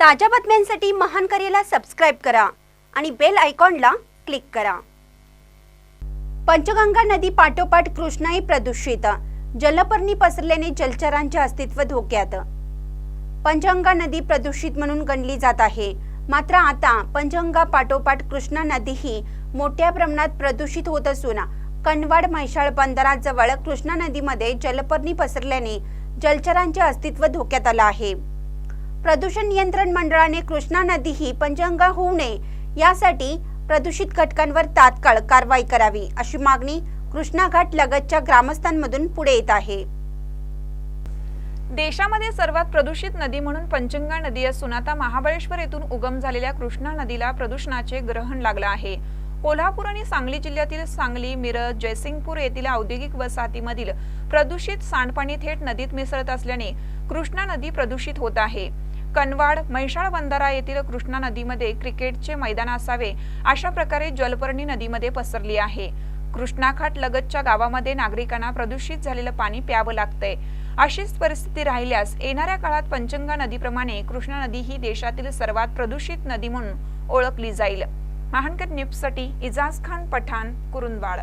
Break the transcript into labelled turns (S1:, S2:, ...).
S1: ताज्या बातम्यांसाठी महान करेला सबस्क्राईब करा आणि बेल आयकॉनला क्लिक करा. पंचगंगा नदी पाठोपाठ कृष्णाही प्रदूषित. जलपर्णी पसरल्याने जलचरांचे अस्तित्व धोक्यात. पंचगंगा नदी प्रदूषित म्हणून गणली जात आहे. मात्र आता पंचगंगा पाठोपाठ कृष्णा नदीही मोठ्या प्रमाणात प्रदूषित होत असून कनवाड म्हैसाळ बंदराजवळ कृष्णा नदीमध्ये जलपर्णी पसरल्याने जलचरांचे अस्तित्व धोक्यात आलं आहे. प्रदूषण नियंत्रण मंडळाने कृष्णा नदी ही पंचगंगा होऊ नये यासाठी प्रदूषित घटकांवर तात्काळ कारवाई करावी अशी मागणी कृष्णा घाट लगतच्या ग्रामस्थांमधून पुढे येत आहे.
S2: देशामध्ये सर्वात प्रदूषित नदी म्हणून पंचंगा नदी असून आता महाबळेश्वर येथून उगम झालेल्या कृष्णा नदीला प्रदूषणाचे ग्रहण लागलं आहे. कोल्हापूर आणि सांगली जिल्ह्यातील सांगली मिरज जयसिंगपूर येथील औद्योगिक वसाहतीमधील प्रदूषित सांडपाणी थेट नदीत मिसळत असल्याने कृष्णा नदी प्रदूषित होत आहे. कनवाड म्हैसाळ बंधारा येथील कृष्णा नदीमध्ये क्रिकेटचे मैदान असावे अशा प्रकारे जलपर्णी नदीमध्ये पसरली आहे. कृष्णाघाट लगतच्या गावामध्ये नागरिकांना प्रदूषित झालेलं पाणी प्यावं लागतंय. अशीच परिस्थिती राहिल्यास येणाऱ्या काळात पंचंगा नदीप्रमाणे कृष्णा नदी ही देशातील सर्वात प्रदूषित नदी म्हणून ओळखली जाईल. महानकर न्यूजसाठी इजाज खान पठाण कुरुंदवाड.